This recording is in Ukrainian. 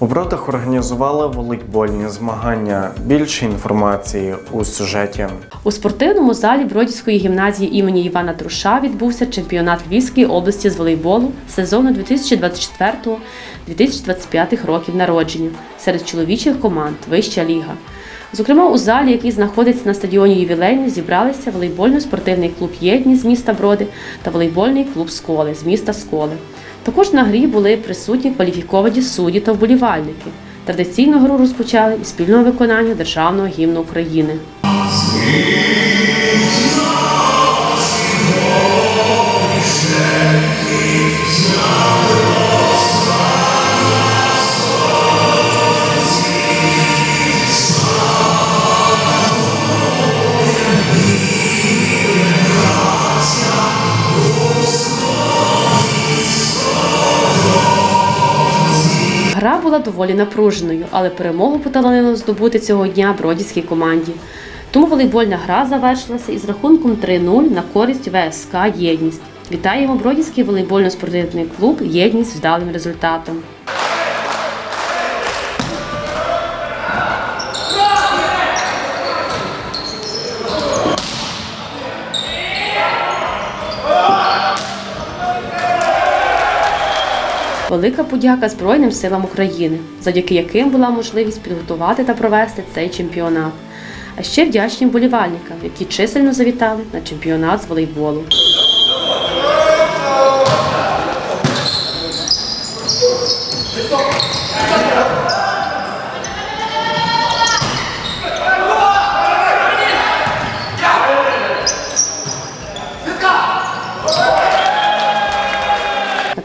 У Бродах організували волейбольні змагання. Більше інформації у сюжеті. У спортивному залі Бродівської гімназії імені Івана Труша відбувся чемпіонат Львівської області з волейболу сезону 2024-2025 років народження серед чоловічих команд Вища ліга. Зокрема, у залі, який знаходиться на стадіоні ювілейний, зібралися волейбольно-спортивний клуб Єдність з міста Броди та волейбольний клуб Сколи з міста Сколи. Також на грі були присутні кваліфіковані судді та вболівальники. Традиційну гру розпочали із спільного виконання державного гімну України. Гра була доволі напруженою, але перемогу поталанило здобути цього дня бродівській команді. Тому волейбольна гра завершилася із рахунком 3-0 на користь ВСК Єдність. Вітаємо Бродівський волейбольно-спортивний клуб Єдність з вдалим результатом. Велика подяка Збройним силам України, завдяки яким була можливість підготувати та провести цей чемпіонат. А ще вдячні вболівальникам, які чисельно завітали на чемпіонат з волейболу.